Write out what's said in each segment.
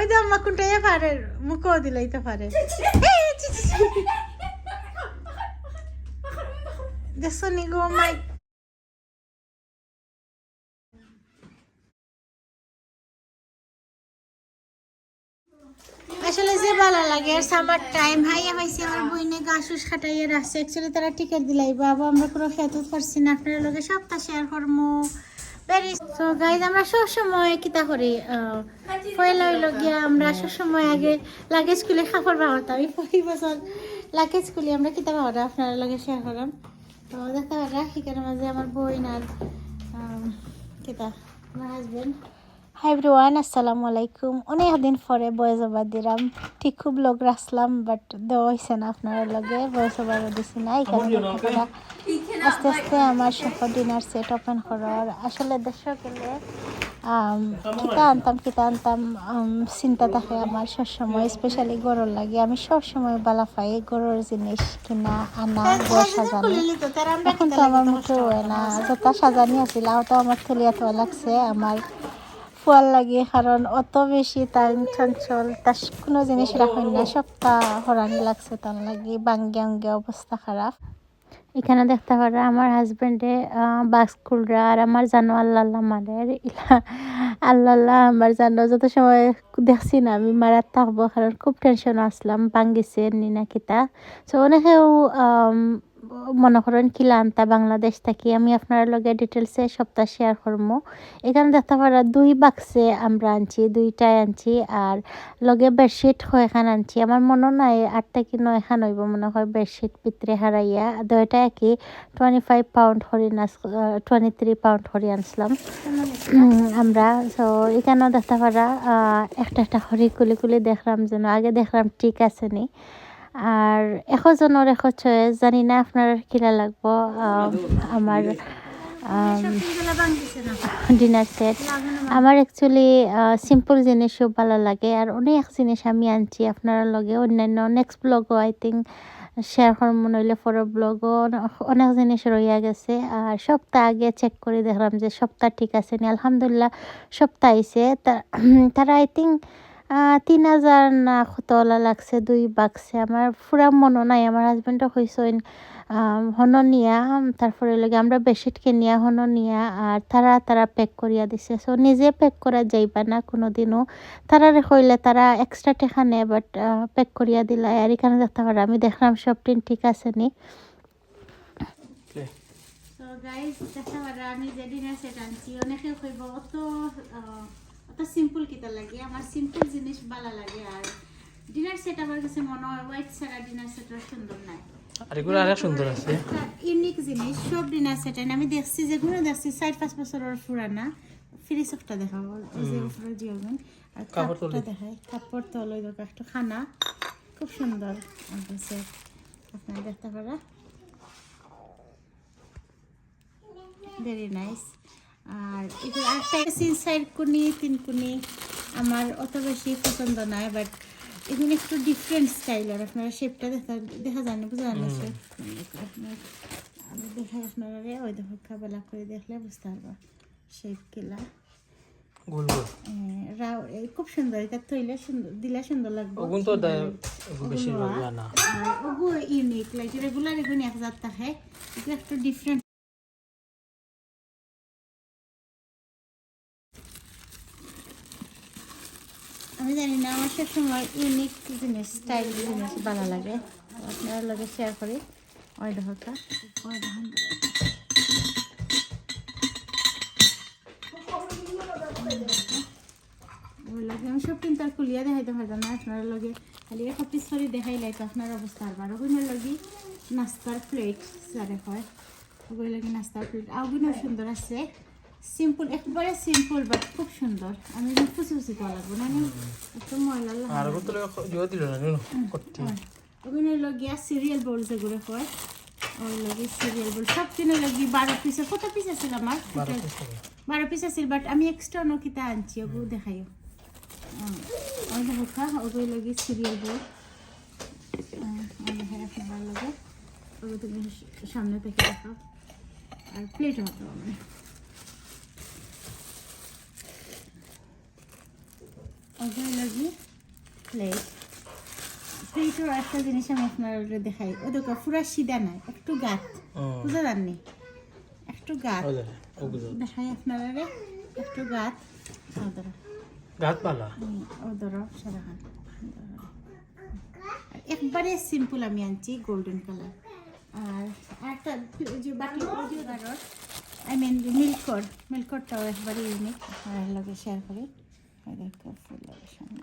ওই যে আম্মা কোনটাই পারে মুখও দিলেই তো পারে। দেখছ নি গো মাই। আসলে যে ভালো লাগে আর সামার টাইম হাইয়া পাইছি আমার বইনে গাছুস খাটাইয়া রাখছে। অ্যাকচুয়ালি তারা টিকিট দিলাই বাবা আমরা কোনো খেতে পারছি না। আপনার লগে সপ্তাহ শেয়ার করব ভেরি সো গাইজ আমরা সব সময় কিতা করি পয়লা হইল গিয়া আমরা সব সময় আগে লাগে স্কুলে খাবার বানাতাম এই পঁচিশ বছর লাগে স্কুলে আমরা কিতা বানাতাম আপনার লগে শেয়ার করলাম তো দেখতে পারা সেখানে মাঝে আমার বইন আর আহ, কিতা আমার হাজবেন্ড হাই এভরিওয়ান আসসালামু আলাইকুম। অনেক দিন পরে বয়স ওভার দিলাম। ঠিক খুব লোক রাখলাম বাট দেওয়া হয়েছে না আপনার লগে বয়স ওভার দিছি না এখানে আস্তে আস্তে আমার সফর ডিনার সেট ওপেন করার আসলে দেশ গেলে কিতা আনতাম কিতা আনতাম চিন্তা থাকে আমার সবসময় স্পেশালি গরুর লাগে। আমি সবসময় বালা পাই গরুর জিনিস কিনা, আনা গড় সাজানো। এখন তো আমার মুখে হয় না। যত সাজানি আছিল তো আমার থলিয়া থোয়া লাগছে, আমার ফুয়াল লাগে, কারণ অত বেশি তার চঞ্চল, তার কোনো জিনিস রাখেন না। সপ্তাহ হরানি লাগছে, তার লাগে, বাঙ্গে অঙ্গে অবস্থা খারাপ। এখানে দেখতে পারে আমার হাজবেন্ডে বাস্কুলরা আর আমার জানো আল্লাহ মারের আল্লাহ আল্লাহ আমার জানো, যত সময় দেখছি না আমি মারা থাকব কারণ খুব টেনশন আসলাম, ভাঙ্গিছে নিনা কিতা সো অনেকেও মনে করেন কিলা আনতা বাংলাদেশ থাকি, আমি আপনার লগে ডিটেলসে সপ্তাহ শেয়ার করব এখানে দেখতে পারা দুই বাক্সে আমরা আনছি, দুইটাই আনছি আর লগে বেডশিট কয়খান আনছি। আমার মনে নাই আটটা কি নয়খান হইব, মনে হয় বেডশিট ভিতরে হারাইয়া। দুইটা একই টোয়েন্টি ফাইভ পাউন্ড হরি নাচ টোয়েন্টি থ্রি পাউন্ড হরি আনছিলাম। আমরা সো এখানেও দেখতে পারা একটা একটা হরি কুলি কুলি দেখলাম যেন, আগে দেখলাম ঠিক আছে নি। আর এশ জনের এশ ছয় জানি না আপনার কিলা লাগবো আম, আমার ডিনার সেট আমার অ্যাকচুয়ালি সিম্পল জিনিসও ভালো লাগে আর অনেক জিনিস আমি আনছি আপনার লগে। অন্যান্য নেক্সট ব্লগও আই থিঙ্ক শেয়ার করব নইলে পরের ব্লগও অনেক জিনিস রইয়া গেছে। আর সপ্তাহ আগে চেক করে দেখলাম যে সপ্তাহ ঠিক আছে নি। আলহামদুলিল্লাহ সপ্তাহ আইসে তারা আই থিঙ্ক তিন হাজার না কতলা লাগছে? দুই বাক্সে আমার পুরা মনে নাই। আমার হাজবেন্ডও কইসইন হন নিয়া তারপরে লাগে আমরা বেডশিট কিনিয়া হন নিয়া আর তারা তারা প্যাক করিয়া দিছে। সো নিজে প্যাক করা যাইবা না কোনো দিনও তারা কইলে তারা এক্সট্রা টেকা নেয় বাট প্যাক করিয়া দিলা। আর এখানে দেখতে পারে আমি দেখলাম সব টিন ঠিক আছে নি। তো গাইস দেখা পারা আমি যে ডিনার সেট আনছি অনেকে কইব অত অত সিম্পল কিতা লাগে? আমার সিম্পল জিনিস ভালো লাগে আর ডিনার সেট আমার কাছে মনে হয় হোয়াইট ছাড়া ডিনার সেটটা সুন্দর নাই। আর এগুলো সুন্দর আছে। ইউনিক জিনিস সব ডিনার সেট আমি দেখছি যেগুলো দেখছি চার পাঁচ বছরের পুরানা। ফ্রি সফটটা দেখাবো যে উপরে দিওবেন আর কাপড়টা তলে। কাপড় তল ওই দেখো একটা খানা। খুব সুন্দর একটা সেট আপনারা দেখতে পারা? ভেরি নাইস আর এগুলো একটা সিন সাইড কুনি তিন কুনি আমার অত বেশি পছন্দ নয় বাট এগুলো একটু ডিফারেন্ট স্টাইলের আপনারা শেপটা দেখা দেখা যায় না বুঝা যায় না আমি দেখাই আপনারা রে ওই দেখো কাবেলা করে দেখলে বুঝতে পারবা শেপ কিলা গোল। গোল রাও এই খুব সুন্দর এটা তৈলে সুন্দর দিলে সুন্দর লাগবে। ওগুন তো বেশি না ওগু ইউনিক লাইক রেগুলার এগুলো এক হাজার টাকা এটা একটু ডিফারেন্ট আমি জানি না, আমার সবসময় ইউনিক জিনিস স্টাইল জিনিস ভালো লাগে। আপনার লগে শেয়ার করি। ওই দেখা দেখা লগে আমি সব কিন্তু আর খুলিয়া দেখাইতে পারতাম না, আপনার লগে। খালি এক পিস করে দেখাইলাই তো আপনার অবস্থা আর বারো গুণের লগে নাস্তার প্লেট যারে হয়। ওগুলো লাগে নাস্তার প্লেট আগুনও সুন্দর আছে। সিম্পল একবারে সিম্পল বাট খুব সুন্দর। আমি ফুসি ফুসি করা লাগবো না? একটু ময়লা লাগবে। আর ওগুলো তো জোর দিল না নুন কটি লগিয়া সিরিয়াল বোল যেগুলো হয় ওই লগে সিরিয়াল বোল সব কিনে লগি বারো পিসে কত পিস আছিল আমার? বারো পিস। আছিল। বাট আমি এক্সট্রা নকিতা আনছি ওগুলো দেখাইও। ওই দেখো খা ওগুলো লগে সিরিয়াল বোল দেখাই আপনার লগে। ওগুলো তুমি সামনে থেকে দেখো আর প্লেট হতো আমার। প্লেট একটা জিনিস আমি আপনারা দেখাই ও দেখো পুরা সিধা নাই একটু গাত বুঝা যাননি একটু গাত দেখাই আপনারা একটু গাত পালা ও ধরো একবারে সিম্পল আমি আনছি গোল্ডেন কালার আর একটা যে আই মিন মিল্কর মিল্করটাও একবারে ইউনিক আপনার লগে শেয়ার করি দেখো ফুল সামনে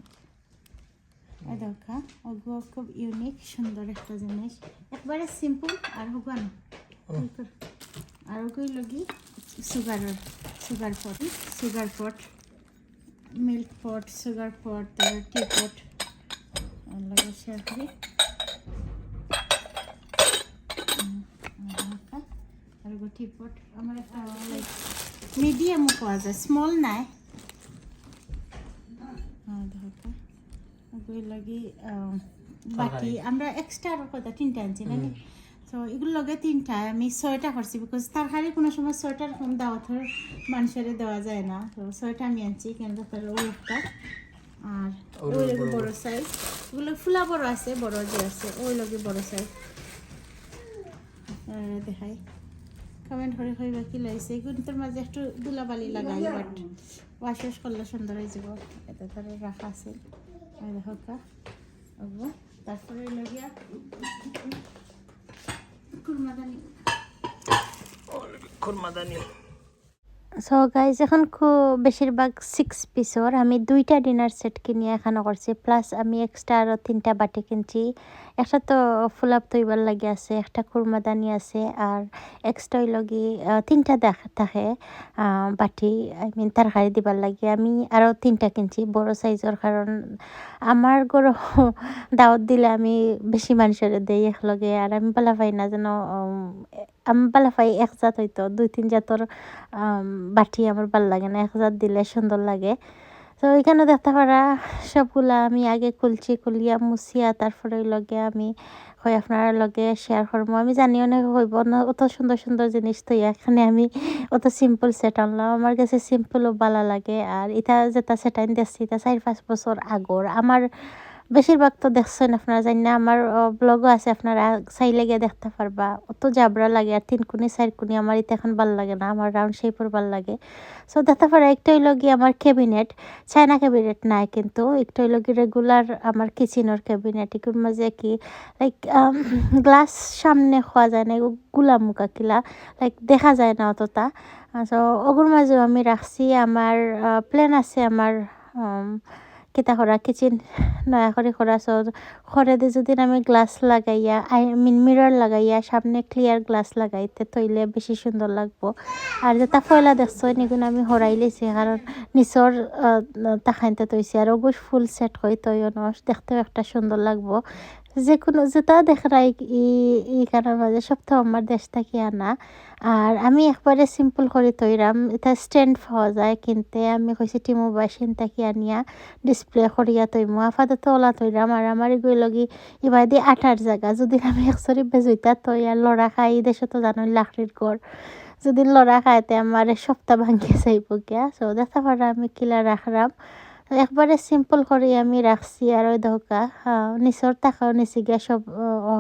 ওই দেখা খুব ইউনিক সুন্দর একটা জিনিস একবারে সিম্পল আর হোক না মিল্কর আর ওগুলো লগি সুগারের sugar pot sugar pot milk pot sugar pot তারপর টি পট লগে শেয়ার করি আর। টি পট আমার একটা লাইক মিডিয়ামও পাওয়া যায় স্মল নাই হ্যাঁ দেখা ওগুলো লাগি আহ, আমরা এক্সট্রা আরও কথা তিনটা আনছি না তো এগুলো লগে তিনটা আমি ছয়টা করছি বিকজ তরকারি কোনো সময় ছয়টার কম দাওয়াতের মানুষের দেওয়া যায় না। তো ছয়টা আমি আনছি কেন তার ওই একটা আর ওই লগে বড় সাইজ ওগুলো ফুলা বড় আছে বড় যে আছে ওই লগে বড় সাইজ দেখাই। কমেন্ট করে কইবা কি লাইছে কিন্তু মাঝে একটু দুলাবালি লাগাই বাট ওয়াশ ওয়াশ করলে সুন্দর হয়ে যাব। এটা তার রাখা আছে। দেখো তারপরে লগিয়া কুরমাদানি খুরমাদানি সো গাইজ এখন খুব বেশিরভাগ সিক্স পিসর আমি দুইটা ডিনার সেট কিনে এখানে করছি। প্লাস আমি এক্সট্রা আরও তিনটা বাটি কিনছি। একটা তো ফুল আপ তৈবার লাগে আছে, একটা খুরমাদানি আছে, আর এক্সট্রা লগি তিনটা দেখ থাকে বাটি আই মিন তরকারি দিবার লাগে। আমি আরও তিনটা কিনছি, বড় সাইজের কারণ আমার গরু দাওয়াত দিলে আমি বেশি মানুষের দেই একলগে আর আমি বলা পাই না যেন উম, আমি পাই এক জাত হয়তো দুই তিন জাতর বাটি আমার ভালো লাগে না এক জাত দিলে সুন্দর লাগে। তো ওইখানে দেখতে পারা সবগুলা আমি আগে খুলছি খুলিয়া মুছিয়া তারপরে লগে আমি হয় আপনার লগে শেয়ার করব। আমি জানি অনেক হইব না অত সুন্দর সুন্দর জিনিস তো এখানে আমি অত সিম্পল সেট আনলাম। আমার কাছে সিম্পলও ভালো লাগে আর এটা যেটা সেট আইন দেখছি এটা চার পাঁচ বছর আগর। আমার বেশিরভাগ তো দেখছেন আপনারা, জানি না, আমার ব্লগও আছে, আপনারা চাইলে গিয়ে দেখতে পারবা। অত জাবরা লাগে, আর তিন কুনি, চার কুনি আমার এটা এখন ভালো লাগে না, আমার রাউন্ড শেপের ভালো লাগে। সো দেখতে পারা, একটা হইল গিয়ে আমার ক্যাবিনেট চায়না ক্যাবিনেট নাই কিন্তু, একটা হইল গিয়ে রেগুলার আমার কিচেনের ক্যাবিনেট এগুলোর মাঝে কি লাইক গ্লাস সামনে খোয়া যায় না এগুলো গুলা মুখা কিলা লাইক দেখা যায় না অতটা। সো ওগুলোর মাঝেও আমি রাখছি, আমার প্ল্যান আছে আমার কিতা করা কিচেন? নয়া করে করা ঘরে দিয়ে যদি আমি গ্লাস লাগাইয়া, আই মিন মিরর লাগাইয়া, সামনে ক্লিয়ার গ্লাস লাগাইতে তৈলে বেশি সুন্দর লাগবো। আর যেটা ফয়লা দেখছ নিগুণ আমি হরাই লেছি কারণ নিচর তাখাইতে তৈছি আর অবশ্য ফুল সেট হয়ে তৈও দেখতেও একটা সুন্দর লাগবো। যে কোনো যেটা দেখাই ই ইখানের মাঝে সপ্তাহ আমার দেশ থাকি আনা। আর আমি একবারে সিম্পল করে তৈরাম। এটা স্ট্যান্ড পাওয়া যায়, কিনতে। আমি কইছি, টিমু বাসিন তাকে আনিয়া ডিসপ্লে করিয়া তৈমু। আপাতত ওলা তৈরাম। আর আমার এগুলো লগি এবার দিয়ে আটার জায়গা। যদি আমি একসরি বেজইতা, তৈ আর লড়া খাই। দেশে তো জানোই লাকড়ির গড়। যদি লড়া খাইতে আমার সপ্তাহ ভাঙিয়ে যাইব গিয়া। সো দেখা পারা আমি কিলা রাখলাম একবারে সিম্পল করে আমি রাখছি আর ওই ধোকা। নিচর টাকাও নিচে গিয়া, সব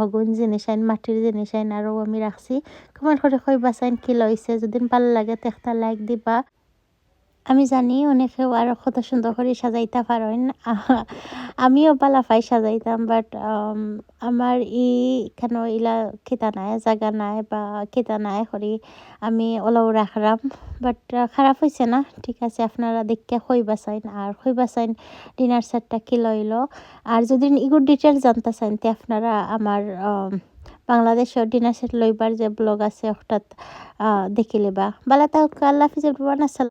অগুন জিনিস আইন, মাটির জিনিস আইন, আরও আমি রাখছি। কমেন্ট করে কই চাইন কি লইছে? যদি ভালো লাগে তো একটা লাইক দিবা। আমি জানি অনেকেও আরও কত সুন্দর করে সাজাইতে পারেন। আমিও বালাফাই সাজাইতাম বাট আমার ই কেন ইলা খেতা নাই জায়গা নাই বা খেতা নাই করি আমি ওলাও রাখলাম। বাট খারাপ হয়েছে না ঠিক আছে আপনারা দেখে কইবা চাইন। আর কইবা চাইন ডিনার সেটটা কি লইল? আর যদি ইগুর ডিটেলস জানতে চাইন তে আপনারা আমার আম, বাংলাদেশের ডিনার সেট লইবার যে ব্লগ আছে হঠাৎ দেখি লেবা। বালা তাহলে আল্লাহ হাফিজ আসসালাম।